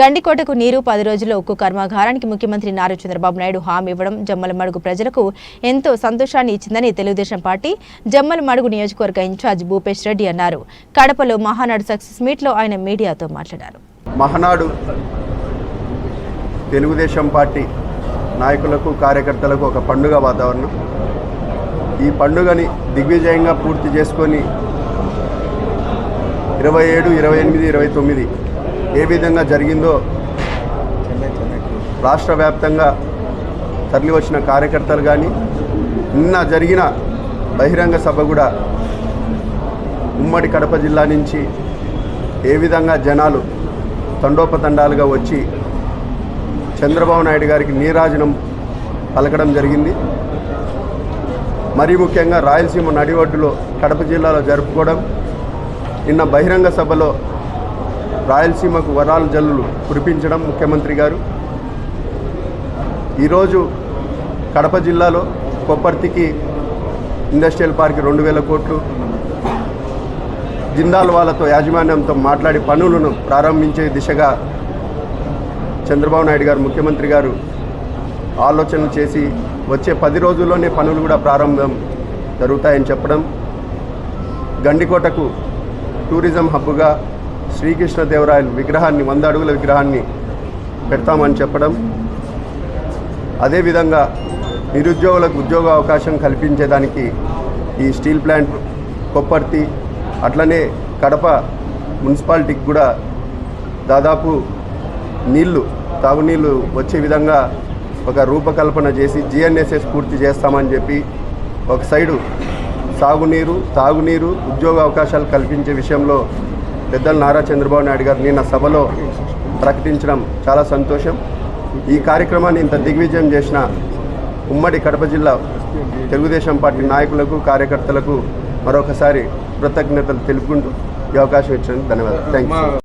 గండికోటకు నీరు పది రోజుల్లో ఉక్కు కర్మాగారానికి ముఖ్యమంత్రి నారా చంద్రబాబు నాయుడు హామీ ఇవ్వడం జమ్మలమడుగు ప్రజలకు ఎంతో సంతోషాన్ని ఇచ్చిందని తెలుగుదేశం పార్టీ జమ్మలమడుగు నియోజకవర్గ ఇన్ఛార్జ్ భూపేష్ రెడ్డి అన్నారు. కడపలో మహానాడు సక్సెస్ మీట్లో ఆయన మీడియాతో మాట్లాడారు. మహానాడు తెలుగుదేశం పార్టీ నాయకులకు కార్యకర్తలకు ఒక పండుగ వాతావరణం. ఈ పండుగని దిగ్విజయంగా పూర్తి చేసుకొని ఇరవై ఏడు ఇరవై ఎనిమిది ఇరవై తొమ్మిది ఏ విధంగా జరిగిందో రాష్ట్ర వ్యాప్తంగా తరలి వచ్చిన కార్యకర్తలు కానీ నిన్న జరిగిన బహిరంగ సభ కూడా ఉమ్మడి కడప జిల్లా నుంచి ఏ విధంగా జనాలు తండోపతండాలుగా వచ్చి చంద్రబాబు నాయుడు గారికి నీరాజనం పలకడం జరిగింది. మరీ ముఖ్యంగా రాయలసీమ నడివడ్డులో కడప జిల్లాలో జరుపుకోవడం నిన్న బహిరంగ సభలో రాయలసీమకు వరాల జల్లులు కురిపించడం ముఖ్యమంత్రి గారు. ఈరోజు కడప జిల్లాలో కొప్పర్తికి ఇండస్ట్రియల్ పార్క్ రెండు వేల కోట్లు. జిందాల్ వాళ్ళతో యాజమాన్యంతో మాట్లాడి పనులను ప్రారంభించే దిశగా చంద్రబాబు నాయుడు గారు ముఖ్యమంత్రి గారు ఆలోచనలు చేసి వచ్చే పది రోజుల్లోనే పనులు కూడా ప్రారంభం జరుగుతాయని చెప్పడం. గండికోటకు టూరిజం హబ్గా శ్రీకృష్ణదేవరాయలు విగ్రహాన్ని వంద అడుగుల విగ్రహాన్ని పెడతామని చెప్పడం అదేవిధంగా నిరుద్యోగులకు ఉద్యోగ అవకాశం కల్పించేదానికి ఈ స్టీల్ ప్లాంట్ కొప్పర్తి అట్లనే కడప మున్సిపాలిటీకి కూడా దాదాపు నీళ్ళు తాగునీళ్ళు వచ్చే విధంగా ఒక రూపకల్పన చేసి జిఎన్ఎస్ఎస్ పూర్తి చేస్తామని చెప్పి ఒక సైడు సాగునీరు తాగునీరు ఉద్యోగ అవకాశాలు కల్పించే విషయంలో పెద్దలు నారా చంద్రబాబు నాయుడు గారు నిన్న సభలో ప్రకటించడం చాలా సంతోషం. ఈ కార్యక్రమాన్ని ఇంత దిగ్విజయం చేసిన ఉమ్మడి కడప జిల్లా తెలుగుదేశం పార్టీ నాయకులకు కార్యకర్తలకు మరొకసారి కృతజ్ఞతలు తెలుపుకుంటూ ఈ అవకాశం ఇచ్చినందుకు ధన్యవాదాలు. Thank you